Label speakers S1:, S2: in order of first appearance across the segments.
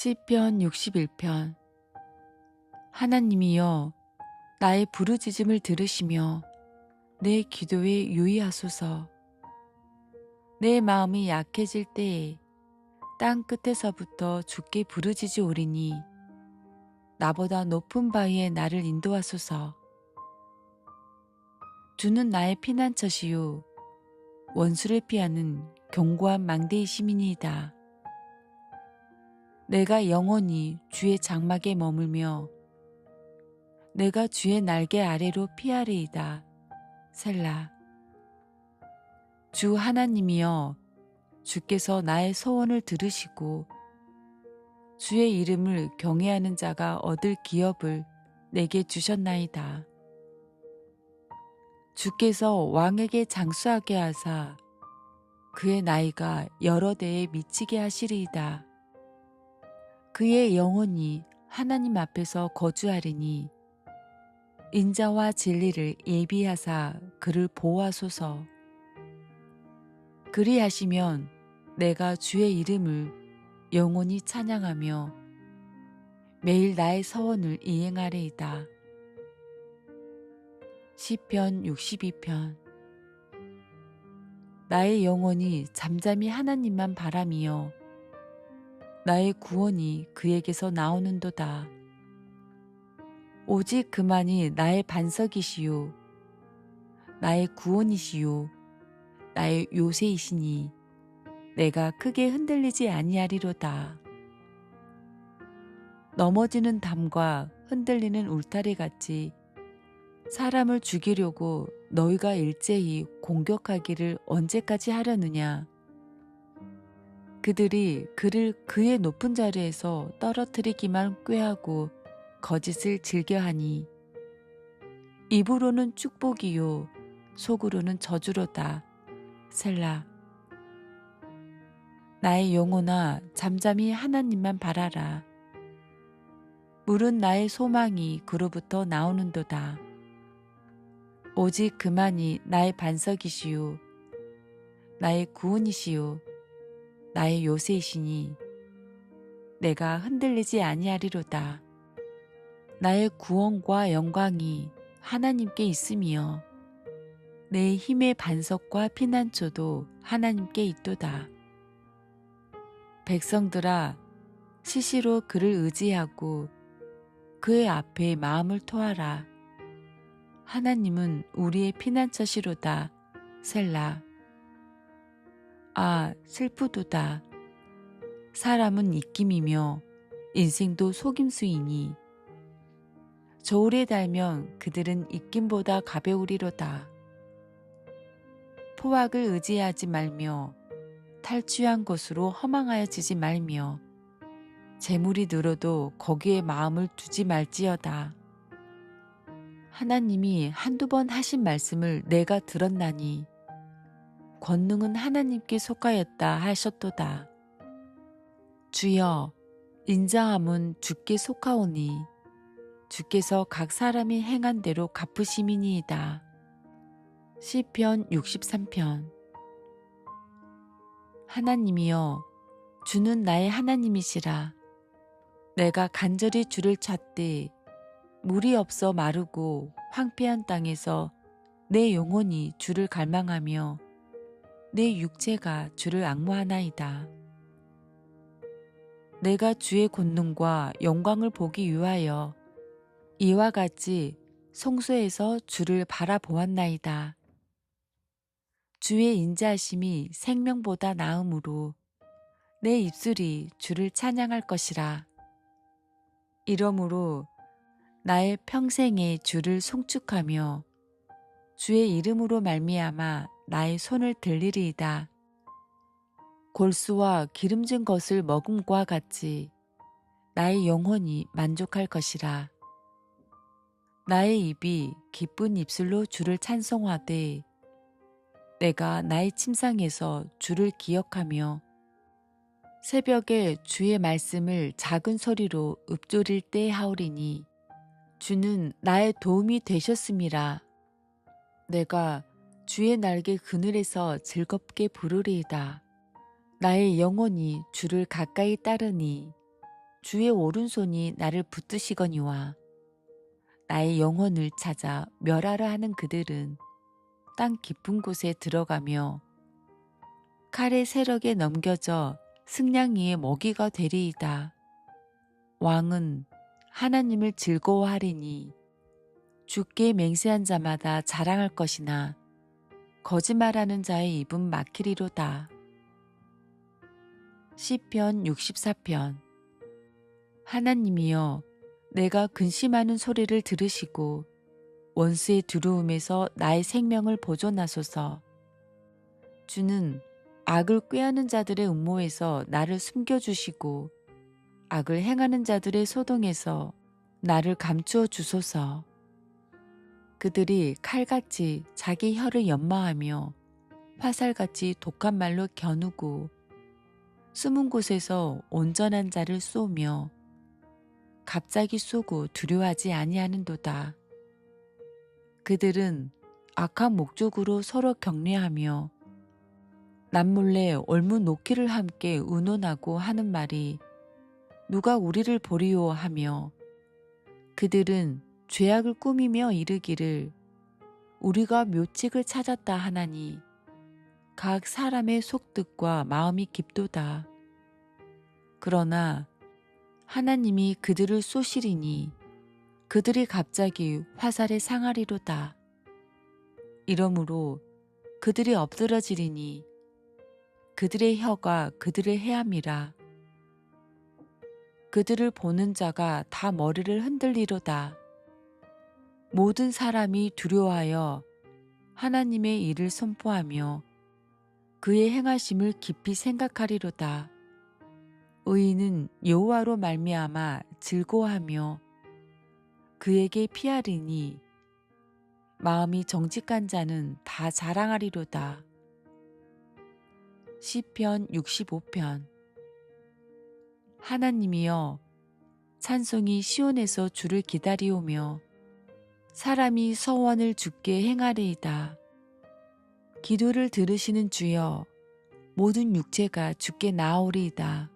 S1: 시편 61편. 하나님이여 나의 부르짖음을 들으시며 내 기도에 유의하소서. 내 마음이 약해질 때에 땅 끝에서부터 주께 부르짖으오리니 나보다 높은 바위에 나를 인도하소서. 주는 나의 피난처시요 원수를 피하는 견고한 망대이시민이다. 내가 영원히 주의 장막에 머물며 내가 주의 날개 아래로 피하리이다. 셀라. 주 하나님이여 주께서 나의 소원을 들으시고 주의 이름을 경외하는 자가 얻을 기업을 내게 주셨나이다. 주께서 왕에게 장수하게 하사 그의 나이가 여러 대에 미치게 하시리이다. 그의 영혼이 하나님 앞에서 거주하리니 인자와 진리를 예비하사 그를 보호하소서. 그리하시면 내가 주의 이름을 영원히 찬양하며 매일 나의 서원을 이행하리이다. 시편 62편 나의 영혼이 잠잠히 하나님만 바람이여 나의 구원이 그에게서 나오는도다. 오직 그만이 나의 반석이시요 나의 구원이시요 나의 요새이시니 내가 크게 흔들리지 아니하리로다. 넘어지는 담과 흔들리는 울타리 같이 사람을 죽이려고 너희가 일제히 공격하기를 언제까지 하려느냐? 그들이 그를 그의 높은 자리에서 떨어뜨리기만 꾀하고 거짓을 즐겨하니 입으로는 축복이요 속으로는 저주로다. 셀라 나의 영혼아 잠잠히 하나님만 바라라. 물은 나의 소망이 그로부터 나오는도다. 오직 그만이 나의 반석이시요 나의 구원이시요 나의 요새이시니 내가 흔들리지 아니하리로다. 나의 구원과 영광이 하나님께 있으며 내 힘의 반석과 피난처도 하나님께 있도다. 백성들아 시시로 그를 의지하고 그의 앞에 마음을 토하라. 하나님은 우리의 피난처시로다. 셀라. 아, 슬프도다. 사람은 입김이며 인생도 속임수이니 저울에 달면 그들은 입김보다 가벼우리로다. 포악을 의지하지 말며 탈취한 것으로 허망하여지지 말며 재물이 늘어도 거기에 마음을 두지 말지어다. 하나님이 한두 번 하신 말씀을 내가 들었나니 권능은 하나님께 속하였다 하셨도다. 주여 인자함은 주께 속하오니 주께서 각 사람이 행한 대로 갚으심이니이다. 시편 63편 하나님이여 주는 나의 하나님이시라 내가 간절히 주를 찾되 물이 없어 마르고 황폐한 땅에서 내 영혼이 주를 갈망하며 내 육체가 주를 악무하나이다. 내가 주의 권능과 영광을 보기 위하여 이와 같이 성소에서 주를 바라보았나이다. 주의 인자하심이 생명보다 나음으로 내 입술이 주를 찬양할 것이라. 이러므로 나의 평생에 주를 송축하며 주의 이름으로 말미암아 나의 손을 들리리이다. 골수와 기름진 것을 먹음과 같이 나의 영혼이 만족할 것이라. 나의 입이 기쁜 입술로 주를 찬송하되 내가 나의 침상에서 주를 기억하며 새벽에 주의 말씀을 작은 소리로 읊조릴 때 하오리니 주는 나의 도움이 되셨음이라 내가 주의 날개 그늘에서 즐겁게 부르리이다 나의 영혼이 주를 가까이 따르니 주의 오른손이 나를 붙드시거니와 나의 영혼을 찾아 멸하려 하는 그들은 땅 깊은 곳에 들어가며 칼의 세력에 넘겨져 승냥이의 먹이가 되리이다. 왕은 하나님을 즐거워하리니 주께 맹세한 자마다 자랑할 것이나 거짓말하는 자의 입은 막히리로다. 시편 64편 하나님이여 내가 근심하는 소리를 들으시고 원수의 두려움에서 나의 생명을 보존하소서. 주는 악을 꾀하는 자들의 음모에서 나를 숨겨주시고 악을 행하는 자들의 소동에서 나를 감추어 주소서. 그들이 칼같이 자기 혀를 연마하며 화살같이 독한 말로 겨누고 숨은 곳에서 온전한 자를 쏘며 갑자기 쏘고 두려워하지 아니하는도다. 그들은 악한 목적으로 서로 격려하며 남몰래 올무 놓기를 함께 의논하고 하는 말이 누가 우리를 보리요 하며 그들은 죄악을 꾸미며 이르기를 우리가 묘책을 찾았다 하나니 각 사람의 속뜻과 마음이 깊도다. 그러나 하나님이 그들을 쏘시리니 그들이 갑자기 화살에 상하리로다. 이러므로 그들이 엎드러지리니 그들의 혀가 그들을 해함이라. 그들을 보는 자가 다 머리를 흔들리로다. 모든 사람이 두려워하여 하나님의 일을 선포하며 그의 행하심을 깊이 생각하리로다. 의인은 여호와로 말미암아 즐거워하며 그에게 피하리니 마음이 정직한 자는 다 자랑하리로다. 시편 65편 하나님이여 찬송이 시온에서 주를 기다리오며 사람이 서원을 주께 행하리이다. 기도를 들으시는 주여 모든 육체가 주께 나오리이다.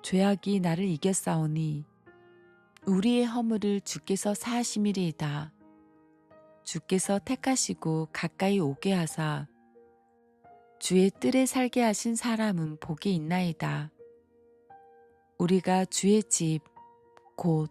S1: 죄악이 나를 이겼사오니 우리의 허물을 주께서 사하심이리이다. 주께서 택하시고 가까이 오게 하사 주의 뜰에 살게 하신 사람은 복이 있나이다. 우리가 주의 집, 곧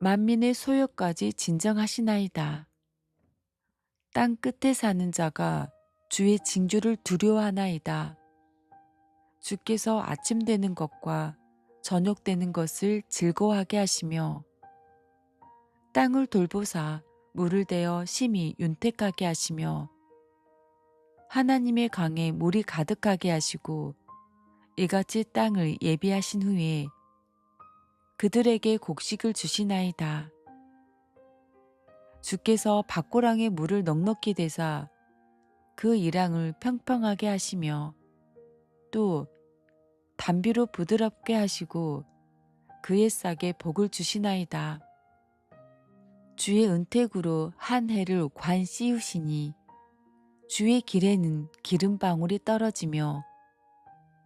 S1: 만민의 소욕까지 진정하시나이다. 땅 끝에 사는 자가 주의 징조를 두려워하나이다. 주께서 아침 되는 것과 저녁 되는 것을 즐거워하게 하시며 땅을 돌보사 물을 대어 심히 윤택하게 하시며 하나님의 강에 물이 가득하게 하시고 이같이 땅을 예비하신 후에 그들에게 곡식을 주시나이다. 주께서 밭고랑에 물을 넉넉히 대사 그 이랑을 평평하게 하시며 또 담비로 부드럽게 하시고 그의 싹에 복을 주시나이다. 주의 은택으로 한 해를 관 씌우시니 주의 길에는 기름방울이 떨어지며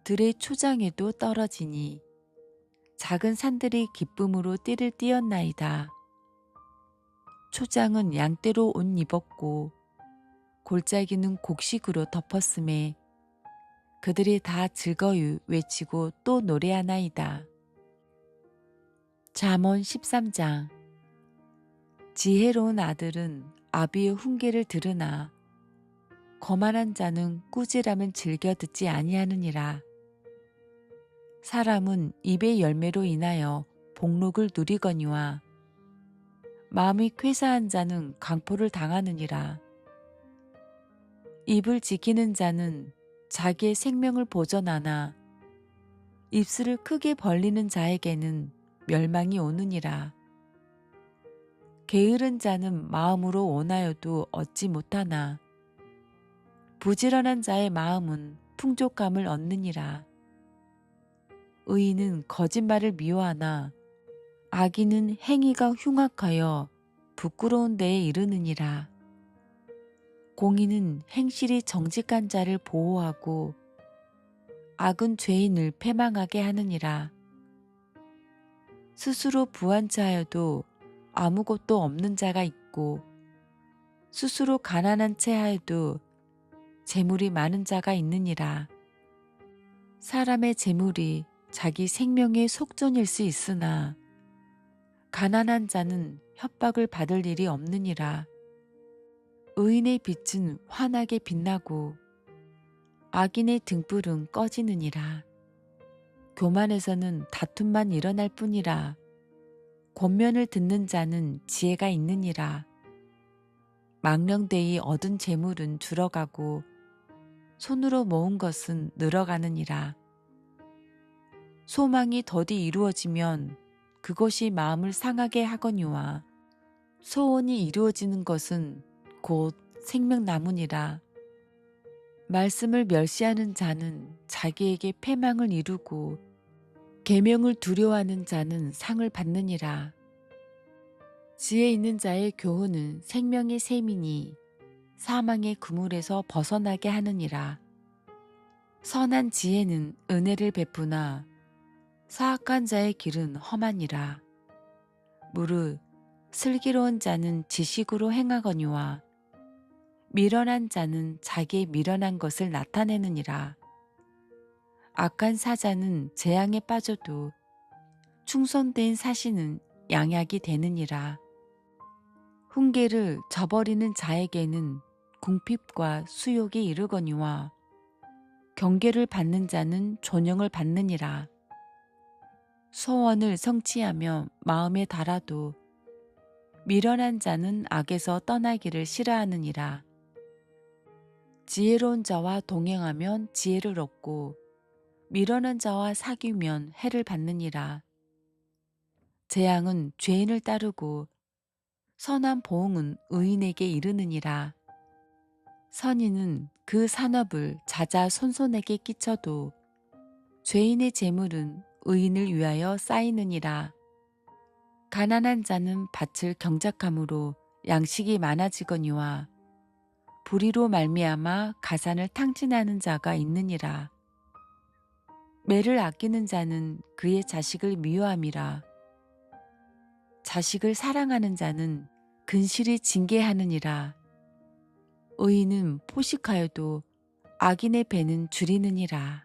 S1: 들의 초장에도 떨어지니 작은 산들이 기쁨으로 띠를 띄었나이다. 초장은 양떼로 옷 입었고 골짜기는 곡식으로 덮었음에 그들이 다 즐거이 외치고 또 노래하나이다. 잠언 13장 지혜로운 아들은 아비의 훈계를 들으나 거만한 자는 꾸지람은 즐겨 듣지 아니하느니라. 사람은 입의 열매로 인하여 복록을 누리거니와 마음이 쾌사한 자는 강포를 당하느니라. 입을 지키는 자는 자기의 생명을 보전하나 입술을 크게 벌리는 자에게는 멸망이 오느니라. 게으른 자는 마음으로 원하여도 얻지 못하나 부지런한 자의 마음은 풍족함을 얻느니라. 의인은 거짓말을 미워하나 악인은 행위가 흉악하여 부끄러운 데에 이르느니라. 공의는 행실이 정직한 자를 보호하고 악은 죄인을 패망하게 하느니라. 스스로 부한 자여도 아무것도 없는 자가 있고 스스로 가난한 채 하여도 재물이 많은 자가 있느니라. 사람의 재물이 자기 생명의 속전일 수 있으나 가난한 자는 협박을 받을 일이 없느니라. 의인의 빛은 환하게 빛나고 악인의 등불은 꺼지느니라. 교만에서는 다툼만 일어날 뿐이라. 권면을 듣는 자는 지혜가 있느니라. 망령되이 얻은 재물은 줄어가고 손으로 모은 것은 늘어가느니라. 소망이 더디 이루어지면 그것이 마음을 상하게 하거니와 소원이 이루어지는 것은 곧 생명나무니라. 말씀을 멸시하는 자는 자기에게 패망을 이루고 계명을 두려워하는 자는 상을 받느니라. 지혜 있는 자의 교훈은 생명의 셈이니 사망의 그물에서 벗어나게 하느니라. 선한 지혜는 은혜를 베푸나 사악한 자의 길은 험하니라. 무릇 슬기로운 자는 지식으로 행하거니와 미련한 자는 자기의 미련한 것을 나타내느니라. 악한 사자는 재앙에 빠져도 충성된 사신은 양약이 되느니라. 훈계를 저버리는 자에게는 궁핍과 수욕이 이르거니와 경계를 받는 자는 존영을 받느니라. 소원을 성취하며 마음에 달아도 미련한 자는 악에서 떠나기를 싫어하느니라. 지혜로운 자와 동행하면 지혜를 얻고 미련한 자와 사귀면 해를 받느니라. 재앙은 죄인을 따르고 선한 보응은 의인에게 이르느니라. 선인은 그 산업을 자자 손손에게 끼쳐도 죄인의 재물은 의인을 위하여 쌓이느니라. 가난한 자는 밭을 경작함으로 양식이 많아지거니와 불의로 말미암아 가산을 탕진하는 자가 있느니라. 매를 아끼는 자는 그의 자식을 미워함이라. 자식을 사랑하는 자는 근실이 징계하느니라. 의인은 포식하여도 악인의 배는 줄이느니라.